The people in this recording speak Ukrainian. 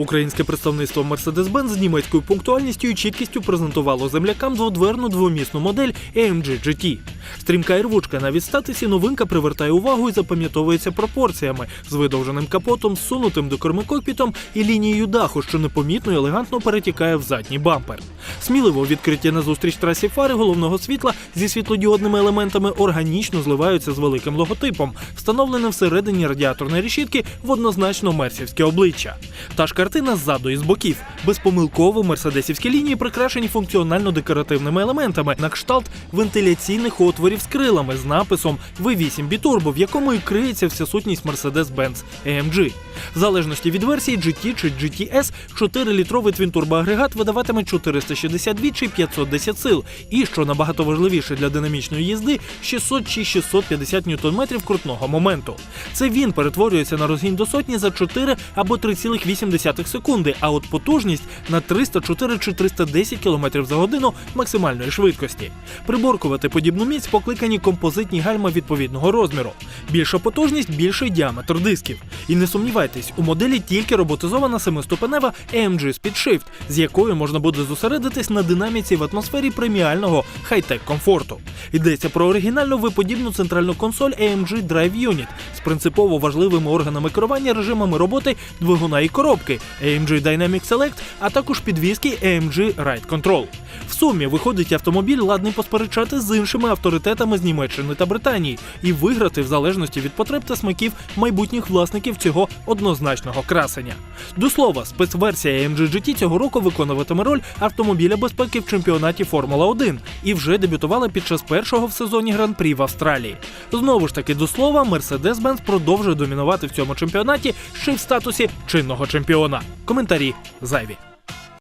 Українське представництво Mercedes-Benz з німецькою пунктуальністю і чіткістю презентувало землякам зодверну двомісну модель AMG GT. Стрімка і рвучка на відстатисі новинка привертає увагу і запам'ятовується пропорціями з видовженим капотом, зсунутим до корми кокпітом і лінією даху, що непомітно і елегантно перетікає в задній бампер. Сміливо відкриті назустріч трасі фари головного світла зі світлодіодними елементами органічно зливаються з великим логотипом, встановленим всередині радіаторної решітки в однозначно мерсівське обличчя. Та ж картина ззаду і з боків. Безпомилково мерседесівські лінії прикрашені функціонально-декоративними елементами на кшталт вентиляційних отворів з крилами з написом V8 Biturbo, в якому і криється вся сутність Mercedes-Benz AMG. В залежності від версії GT чи GTS, 4-літровий твінтурбоагрегат видаватиме 462 чи 510 сил, і, що набагато важливіше для динамічної їзди, 600 чи 650 ньютон крутного моменту. Це він перетворюється на розгін до сотні за 4 або 3,8 секунди, а от потужність на 304 чи 310 км за годину максимальної швидкості. Приборкувати подібну міць покликані композитні гальма відповідного розміру. Більша потужність, більший діаметр дисків. І не сумнівайтесь, у моделі тільки роботизована семиступенева AMG Speed Shift, з якою можна буде зосередитись на динаміці в атмосфері преміального хай-тек комфорту. Йдеться про оригінальну виподібну центральну консоль AMG Drive Unit з принципово важливими органами керування режимами роботи двигуна і коробки AMG Dynamic Select, а також підвіски AMG Ride Control. В сумі виходить автомобіль ладний посперечати з іншими авторитетами з Німеччини та Британії і виграти в залежності від потреб та смаків майбутніх власників цього однозначного красення. До слова, спецверсія AMG GT цього року виконуватиме роль автомобіля безпеки в чемпіонаті Формула 1 і вже дебютувала під час першого в сезоні гран-прі в Австралії. Знову ж таки, до слова, Mercedes-Benz продовжує домінувати в цьому чемпіонаті ще й в статусі чинного чемпіона. Коментарі зайві.